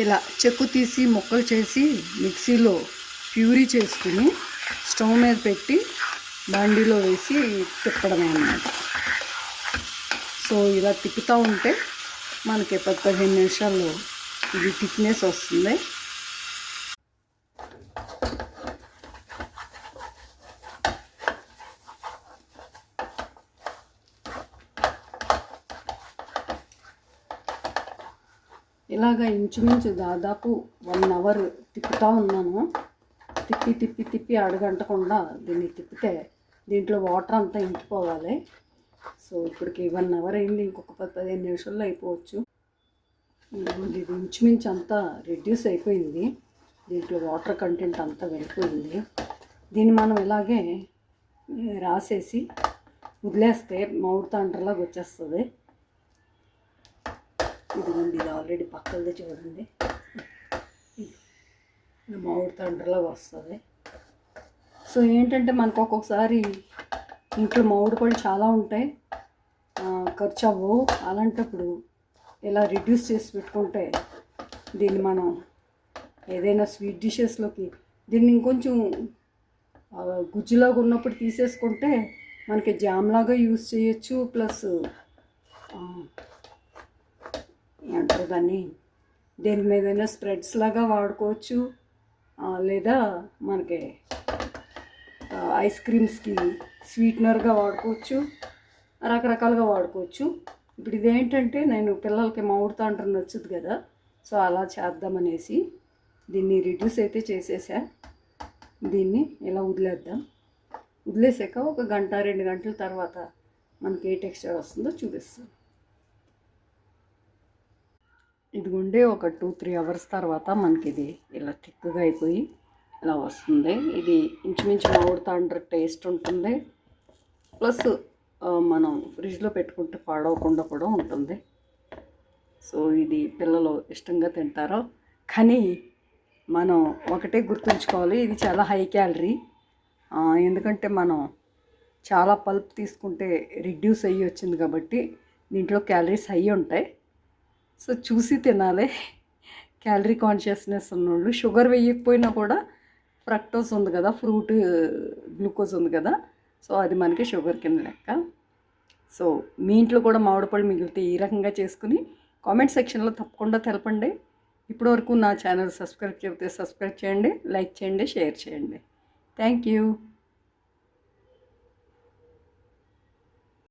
ఇలా చెక్కు తీసి ముక్కలు చేసి మిక్సీలో ప్యూరీ చేసుకుని స్టవ్ మీద పెట్టి బండిలో వేసి తిప్పడమే అన్నమాట. సో ఇలా తిప్పుతూ ఉంటే మనకి పది పదిహేను నిమిషాల్లో ఇది థిక్నెస్ వస్తుంది. ఇలాగ ఇంచుమించు దాదాపు వన్ అవర్ తిప్పుతూ ఉన్నాను. తిప్పి తిప్పి తిప్పి అడగంటకుండా దీన్ని తిప్పితే దీంట్లో వాటర్ అంతా ఇంకిపోవాలి. సో ఇప్పటికి వన్ అవర్ అయింది ఇంకొక పది పదిహేను నిమిషాల్లో అయిపోవచ్చు. ఇది ఇంచుమించు అంతా రెడ్యూస్ అయిపోయింది. దీంట్లో వాటర్ కంటెంట్ అంతా వెళ్ళిపోయింది. దీన్ని మనం ఇలాగే రాసేసి వదిలేస్తే మౌడ్ తాండ్రలాగా వచ్చేస్తుంది. ఇదిగోండి ఇది ఆల్రెడీ పక్కలది చూడండి. మామిడి తండ్రిలాగా వస్తుంది. సో ఏంటంటే మనకు ఒక్కొక్కసారి ఇంట్లో మామిడి పళ్ళు చాలా ఉంటాయి. ఖర్చు అవ్వవు. అలాంటప్పుడు ఇలా రిడ్యూస్ చేసి పెట్టుకుంటే దీన్ని మనం ఏదైనా స్వీట్ డిషెస్లోకి దీన్ని ఇంకొంచెం గుజ్జులాగా ఉన్నప్పుడు తీసేసుకుంటే మనకి జామ్ లాగా యూస్ చేయొచ్చు. ప్లస్ ఏమంటారు దాన్ని? దేని మీదైనా స్ప్రెడ్స్ లాగా వాడుకోవచ్చు. లేదా మనకి ఐస్ క్రీమ్స్కి స్వీట్నర్గా వాడుకోవచ్చు. రకరకాలుగా వాడుకోవచ్చు. ఇప్పుడు ఇదేంటంటే నేను పిల్లలకి మామిడి అంటారు నచ్చుద్ది కదా సో అలా చేద్దామనేసి దీన్ని రిడ్యూస్ అయితే చేసేసా. దీన్ని ఇలా వదిలేద్దాం. వదిలేసాక ఒక గంట రెండు గంటల తర్వాత మనకి ఏ టెక్స్చర్ వస్తుందో చూపిస్తాను ఇదిగుండే ఒక టూ త్రీ అవర్స్ తర్వాత మనకి ఇది ఇలా థిక్గా అయిపోయి ఇలా వస్తుంది. ఇది ఇంచుమించు మామిడి అంటారు టేస్ట్ ఉంటుంది. ప్లస్ మనం ఫ్రిడ్జ్లో పెట్టుకుంటే పాడవకుండా కూడా ఉంటుంది. సో ఇది పిల్లలు ఇష్టంగా తింటారు. కానీ మనం ఒకటే గుర్తుంచుకోవాలి ఇది చాలా హై క్యాలరీ. ఎందుకంటే మనం చాలా పల్ప్ తీసుకుంటే రిడ్యూస్ అయ్యి వచ్చింది కాబట్టి దీంట్లో క్యాలరీస్ హై ఉంటాయి. సో చూసి తినాలి. క్యాలరీ కాన్షియస్నెస్ ఉన్నోళ్ళు. షుగర్ వేయకపోయినా కూడా ఫ్రక్టోస్ ఉంది కదా ఫ్రూట్ గ్లూకోజ్ ఉంది కదా సో అది మనకి షుగర్ కింద లెక్క. సో మీ ఇంట్లో కూడా మామిడిపళ్ళు మిగిలితే ఈ రకంగా చేసుకుని కామెంట్ సెక్షన్లో తప్పకుండా తెలపండి. ఇప్పటివరకు నా ఛానల్ సబ్స్క్రైబ్ చెబితే సబ్స్క్రైబ్ చేయండి లైక్ చేయండి షేర్ చేయండి. Thank you